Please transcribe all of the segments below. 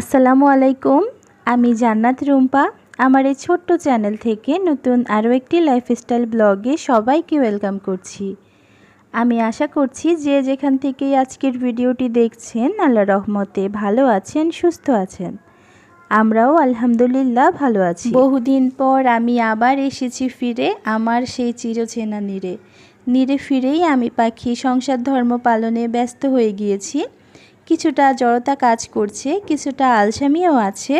আসসালামু আলাইকুম। আমি জান্নাত রুম্পা। আমার এই ছোট্ট চ্যানেল থেকে নতুন আরও একটি লাইফস্টাইল ব্লগে সবাইকে ওয়েলকাম করছি। আমি আশা করছি যে যেখান থেকেই আজকের ভিডিওটি দেখছেন আল্লাহ রহমতে ভালো আছেন, সুস্থ আছেন। আমরাও আলহামদুলিল্লাহ ভালো আছি। বহুদিন পর আমি আবার এসেছি ফিরে আমার সেই চিরচেনা নীরে নীরে ফিরেই আমি পাখি সংসার ধর্ম পালনে ব্যস্ত হয়ে গিয়েছি। কিছুটা জড়তা কাজ করছে, কিছুটা আলসামিও আছে।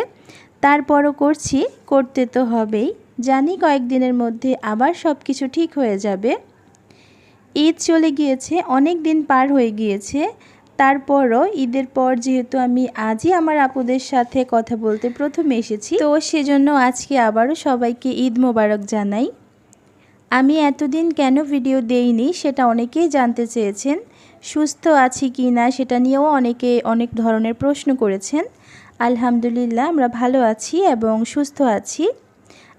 তারপরও করছি, করতে তো হবেই। জানি কয়েকদিনের মধ্যে আবার সব কিছু ঠিক হয়ে যাবে। ঈদ চলে গিয়েছে, অনেক দিন পার হয়ে গিয়েছে। তারপরও ঈদের পর যেহেতু আমি আজই আমার আপুদের সাথে কথা বলতে প্রথমে এসেছি, তো সেজন্য আজকে আবারও সবাইকে ঈদ মোবারক জানাই। আমি এতদিন কেন ভিডিও দেইনি, সেটা অনেকেই জানতে চেয়েছেন। সুস্থ আছি কি না সেটা নিয়েও অনেকে অনেক ধরনের প্রশ্ন করেছেন। আলহামদুলিল্লাহ, আমরা ভালো আছি এবং সুস্থ আছি।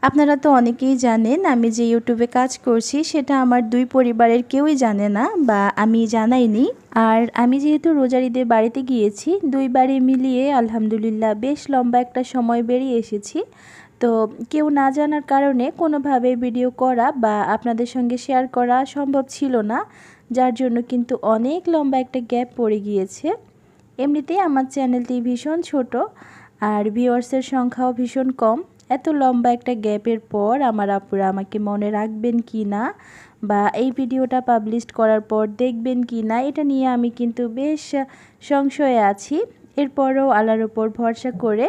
আপনারা তো অনেকেই জানেন, আমি যে ইউটিউবে কাজ করছি সেটা আমার দুই পরিবারের কেউই জানে না বা আমি জানাইনি। আর আমি যেহেতু রোজার ঈদে বাড়িতে গিয়েছি, দুই বাড়ি মিলিয়ে আলহামদুলিল্লাহ বেশ লম্বা একটা সময় বেরিয়ে এসেছি। তো কেউ না জানার কারণে কোনোভাবে ভিডিও করা বা আপনাদের সঙ্গে শেয়ার করা সম্ভব ছিল না, যার জন্য কিন্তু অনেক লম্বা একটা গ্যাপ পড়ে গিয়েছে। এমনিতেই আমার চ্যানেলটি ভীষণ ছোট আর ভিউয়ার্সের সংখ্যাও ভীষণ কম। এত লম্বা একটা গ্যাপের পর আমার আপুরা আমাকে মনে রাখবেন কি না বা এই ভিডিওটা পাবলিশ করার পর দেখবেন কি না, এটা নিয়ে আমি কিন্তু বেশ সংশয়ে আছি। এরপরও আল্লাহর ওপর ভরসা করে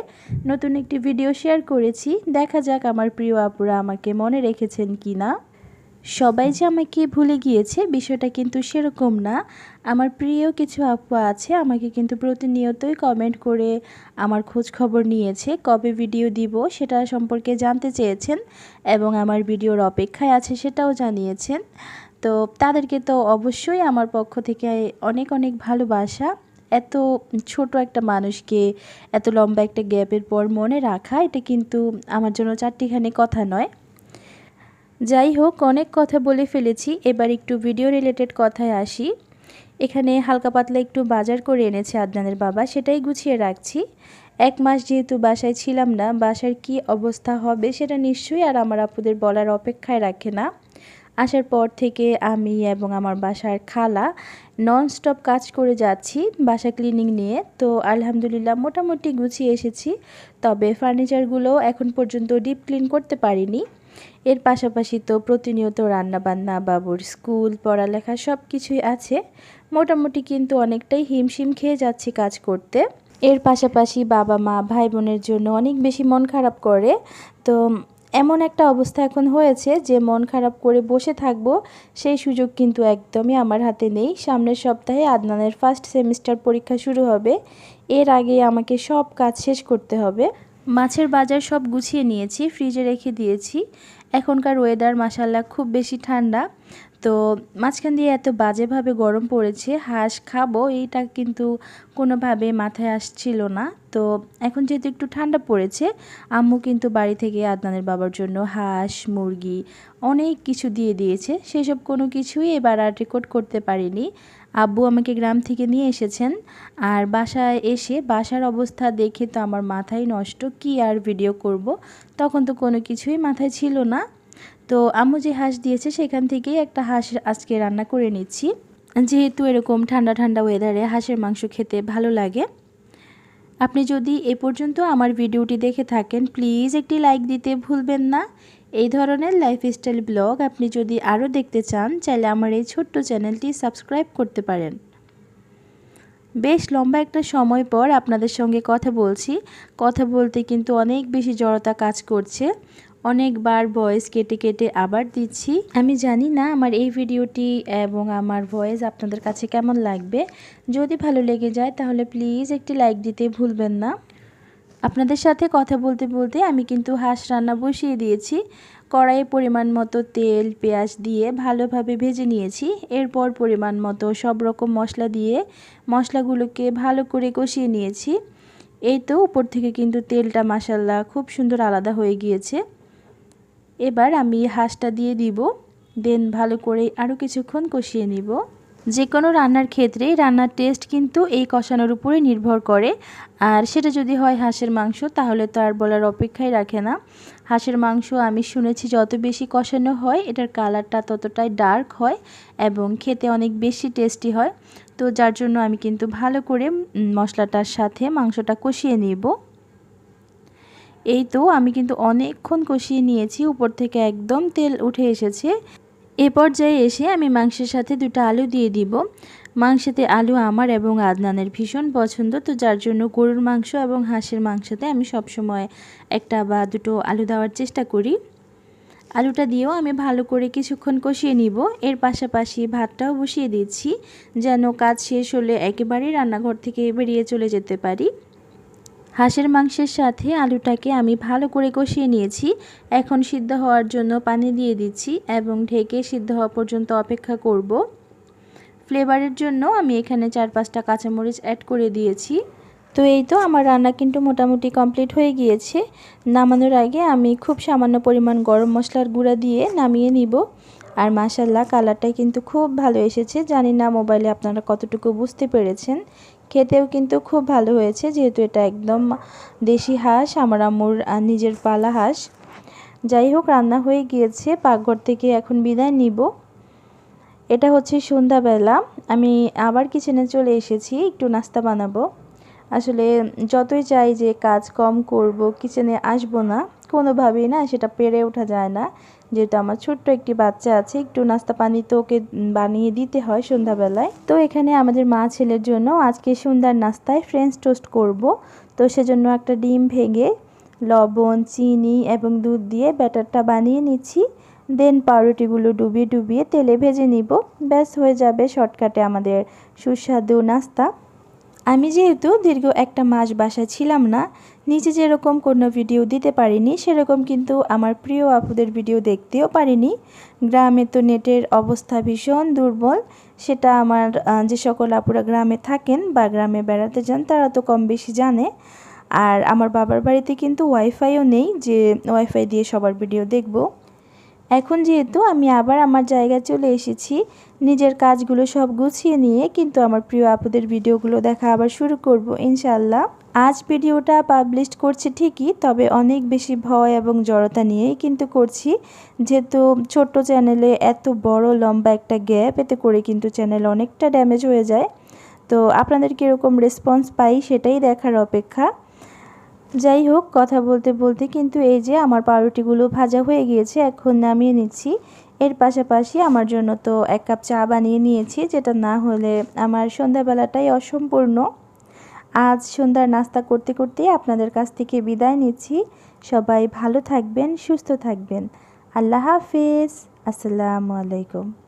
নতুন একটি ভিডিও শেয়ার করেছি। দেখা যাক আমার প্রিয় আপুরা আমাকে মনে রেখেছেন কি না সবাই যে আমাকে ভুলে গিয়েছে বিষয়টা কিন্তু সেরকম না। আমার প্রিয় কিছু আপু আছে, আমাকে কিন্তু প্রতিনিয়তই কমেন্ট করে আমার খোঁজ খবর নিয়েছে, কবে ভিডিও দিব সেটা সম্পর্কে জানতে চেয়েছেন এবং আমার ভিডিওর অপেক্ষায় আছে সেটাও জানিয়েছেন। তো তাদেরকে তো অবশ্যই আমার পক্ষ থেকে অনেক অনেক ভালোবাসা। এত ছোট একটা মানুষকে, এত লম্বা একটা গ্যাপের পর মনে রাখা, এটা কিন্তু আমার জন্য চারটিখানি কথা নয়। যাই হোক, অনেক কথা বলে ফেলেছি। এবার একটু ভিডিও রিলেটেড কথায় আসি। এখানে হালকা পাতলা একটু বাজার করে এনেছে আদনানের বাবা, সেটাই গুছিয়ে রাখছি। এক মাস যেহেতু বাসায় ছিলাম না, বাসার কি অবস্থা হবে সেটা নিশ্চয়ই আর আমার আপুদের বলার অপেক্ষায় রাখে না। আসার পর থেকে আমি এবং আমার বাসার খালা নন স্টপ কাজ করে যাচ্ছি বাসা ক্লিনিং নিয়ে। তো আলহামদুলিল্লাহ মোটামুটি গুছিয়ে এসেছি, তবে ফার্নিচারগুলো এখন পর্যন্ত ডিপ ক্লিন করতে পারিনি। এর পাশাপাশি তো প্রতিনিয়ত রান্নাবান্না, বাবুর স্কুল, পড়ালেখা সব কিছুই আছে। মোটামুটি কিন্তু অনেকটাই হিমশিম খেয়ে যাচ্ছি কাজ করতে। এর পাশাপাশি বাবা মা ভাই বোনের জন্য অনেক বেশি মন খারাপ করে। তো এমন একটা অবস্থা এখন হয়েছে যে মন খারাপ করে বসে থাকব, সেই সুযোগ কিন্তু একদমই আমার হাতে নেই। সামনের সপ্তাহে আদনানের ফার্স্ট সেমিস্টার পরীক্ষা শুরু হবে। এর আগে আমাকে সব কাজ শেষ করতে হবে। মাছের বাজার সব গুছিয়ে নিয়েছি ফ্রিজে রেখে দিয়েছি। এখনকার ওয়েদার মাসাল্লাহ খুব বেশি ঠান্ডা। তো মাঝখান দিয়ে এত বাজেভাবে গরম পড়েছে, হাঁস খাব, এইটা কিন্তু কোনোভাবে মাথায় আসছিল না। তো এখন যেহেতু একটু ঠান্ডা পড়েছে, আম্মু কিন্তু বাড়ি থেকে আদনানের বাবার জন্য হাঁস, মুরগি অনেক কিছু দিয়ে দিয়েছে। সেসব কোনো কিছুই এবার আর রেকর্ড করতে পারিনি। আব্বু আমাকে গ্রাম থেকে নিয়ে এসেছেন আর বাসায় এসে বাসার অবস্থা দেখে তো আমার মাথায় নষ্ট, কি আর ভিডিও করব? তখন তো কোনো কিছুই মাথায় ছিল না। তো আম্মু যে হাঁস দিয়েছে, সেখান থেকেই একটা হাঁস আজকে রান্না করে নিচ্ছি। যেহেতু এরকম ঠান্ডা ঠান্ডা ওয়েদারে হাঁসের মাংস খেতে ভালো লাগে, আপনি যদি এ পর্যন্ত আমার ভিডিওটি দেখে থাকেন প্লিজ একটি লাইক দিতে ভুলবেন না। এই ধরনের লাইফস্টাইল ব্লগ আপনি যদি আরও দেখতে চান, চাইলে আমার এই ছোট্ট চ্যানেলটি সাবস্ক্রাইব করতে পারেন। বেশ লম্বা একটা সময় পর আপনাদের সঙ্গে কথা বলছি। কথা বলতে কিন্তু অনেক বেশি জড়তা কাজ করছে। অনেকবার ভয়েস কেটে কেটে আবার দিচ্ছি। আমি জানি না আমার এই ভিডিওটি এবং আমার ভয়েস আপনাদের কাছে কেমন লাগবে। যদি ভালো লেগে যায় তাহলে প্লিজ একটি লাইক দিতে ভুলবেন না। আপনাদের সাথে কথা বলতে বলতে আমি কিন্তু হাঁস রান্না বসিয়ে দিয়েছি। কড়াইয়ে পরিমাণ মতো তেল, পেঁয়াজ দিয়ে ভালোভাবে ভেজে নিয়েছি। এরপর পরিমাণ মতো সব রকম মশলা দিয়ে মশলাগুলোকে ভালো করে কষিয়ে নিয়েছি। এই তো উপর থেকে কিন্তু তেলটা মাসাল্লা খুব সুন্দর আলাদা হয়ে গিয়েছে। এবার আমি হাঁসটা দিয়ে দিব। দেন ভালো করে আরও কিছুক্ষণ কষিয়ে নিব। যে কোনো রান্নার ক্ষেত্রেই রান্নার টেস্ট কিন্তু এই কষানোর উপরে নির্ভর করে। আর সেটা যদি হয় হাঁসের মাংস, তাহলে তো আর বলার অপেক্ষাই রাখে না। হাঁসের মাংস আমি শুনেছি যত বেশি কষানো হয়, এটার কালারটা ততটাই ডার্ক হয় এবং খেতে অনেক বেশি টেস্টি হয়। তো যার জন্য আমি কিন্তু ভালো করে মশলাটার সাথে মাংসটা কষিয়ে নিব। এই তো আমি কিন্তু অনেকক্ষণ কষিয়ে নিয়েছি, উপর থেকে একদম তেল উঠে এসেছে। এ পর্যায়ে এসে আমি মাংসের সাথে দুটো আলু দিয়ে দিব। মাংসেতে আলু আমার এবং আদনানের ভীষণ পছন্দ, তো যার জন্য গরুর মাংস এবং হাঁসের মাংসতে আমি সবসময় একটা বা দুটো আলু দেওয়ার চেষ্টা করি। আলুটা দিয়েও আমি ভালো করে কিছুক্ষণ কষিয়ে নিব। এর পাশাপাশি ভাতটাও বসিয়ে দিচ্ছি, যেন কাজ শেষ হলে একেবারেই রান্নাঘর থেকে বেরিয়ে চলে যেতে পারি। হাঁসের মাংসের সাথে আলুটাকে আমি ভালো করে কষিয়ে নিয়েছি। এখন সিদ্ধ হওয়ার জন্য পানি দিয়ে দিচ্ছি এবং ঢেকে সিদ্ধ হওয়া পর্যন্ত অপেক্ষা করব। ফ্লেভারের জন্য আমি এখানে চার পাঁচটা কাঁচামরিচ অ্যাড করে দিয়েছি। তো এই তো আমার রান্না কিন্তু মোটামুটি কমপ্লিট হয়ে গিয়েছে। নামানোর আগে আমি খুব সামান্য পরিমাণ গরম মশলার গুঁড়া দিয়ে নামিয়ে নিব। আর মাসাল্লাহ কালারটাই কিন্তু খুব ভালো এসেছে। জানি না মোবাইলে আপনারা কতটুকু বুঝতে পেরেছেন। খেতেও কিন্তু খুব ভালো হয়েছে, যেহেতু এটা একদম দেশি হাঁস, আমার আম্মুর নিজের পালা হাঁস। যাই হোক, রান্না হয়ে গিয়েছে, পাকঘর থেকে এখন বিদায় নিব। এটা হচ্ছে সন্ধ্যাবেলা, আমি আবার কিচেনে চলে এসেছি, একটু নাস্তা বানাবো। আসলে যতই চাই যে কাজ কম করব কিচেনে আসব না। কোনোভাবেই না সেটা পেরে ওঠা যায় না। যেহেতু আমার ছোট্ট একটি বাচ্চা আছে, একটু নাস্তা পানি তো ওকে বানিয়ে দিতে হয় সন্ধ্যাবেলায়। তো এখানে আমাদের মা ছেলের জন্য আজকে সন্ধ্যার নাস্তায় ফ্রেঞ্চ টোস্ট করব। তো সেজন্য একটা ডিম ভেঙে লবণ, চিনি এবং দুধ দিয়ে ব্যাটারটা বানিয়ে নিচ্ছি। দেন পাউরুটিগুলো ডুবিয়ে ডুবিয়ে তেলে ভেজে নিব। ব্যাস, হয়ে যাবে শর্টকাটে আমাদের সুস্বাদু নাস্তা। আমি যেহেতু দীর্ঘ একটা মাস বাসায় ছিলাম না, নিচে যেরকম কোনো ভিডিও দিতে পারিনি, সেরকম কিন্তু আমার প্রিয় আপুদের ভিডিও দেখতেও পারিনি। গ্রামে তো নেটের অবস্থা ভীষণ দুর্বল, সেটা আমার যে সকল আপুরা গ্রামে থাকেন বা গ্রামে বেড়াতে যান, তারা তো কম বেশি জানে। আর আমার বাবার বাড়িতে কিন্তু ওয়াইফাইও নেই, যে ওয়াইফাই দিয়ে সবার ভিডিও দেখব। এখন যেহেতু আমি আবার আমার জায়গায় চলে এসেছি, নিজের কাজগুলো সব গুছিয়ে নিয়ে কিন্তু আমার প্রিয় আপুদের ভিডিওগুলো দেখা আবার শুরু করব ইনশাল্লাহ আজ ভিডিওটা পাবলিশ করছি ঠিকই, তবে অনেক বেশি ভয় এবং জড়তা নিয়েই কিন্তু করছি। যেহেতু ছোট্ট চ্যানেলে এত বড় লম্বা একটা গ্যাপ এতে করে কিন্তু চ্যানেল অনেকটা ড্যামেজ হয়ে যায়। তো আপনাদের কীরকম রেসপন্স পাই সেটাই দেখার অপেক্ষা। যাই হোক কথা বলতে বলতে কিন্তু এই যে আমার পাউরুটিগুলো ভাজা হয়ে গিয়েছে, এখন নামিয়ে নিচ্ছি। এর পাশাপাশি আমার জন্য তো এক কাপ চা বানিয়ে নিয়েছি, যেটা না হলে আমার সন্ধ্যাবেলাটাই অসম্পূর্ণ। আজ সন্ধ্যার নাস্তা করতে করতে আপনাদের কাছ থেকে বিদায় নিচ্ছি। সবাই ভালো থাকবেন, সুস্থ থাকবেন। আল্লাহ হাফিজ। আসসালামু আলাইকুম।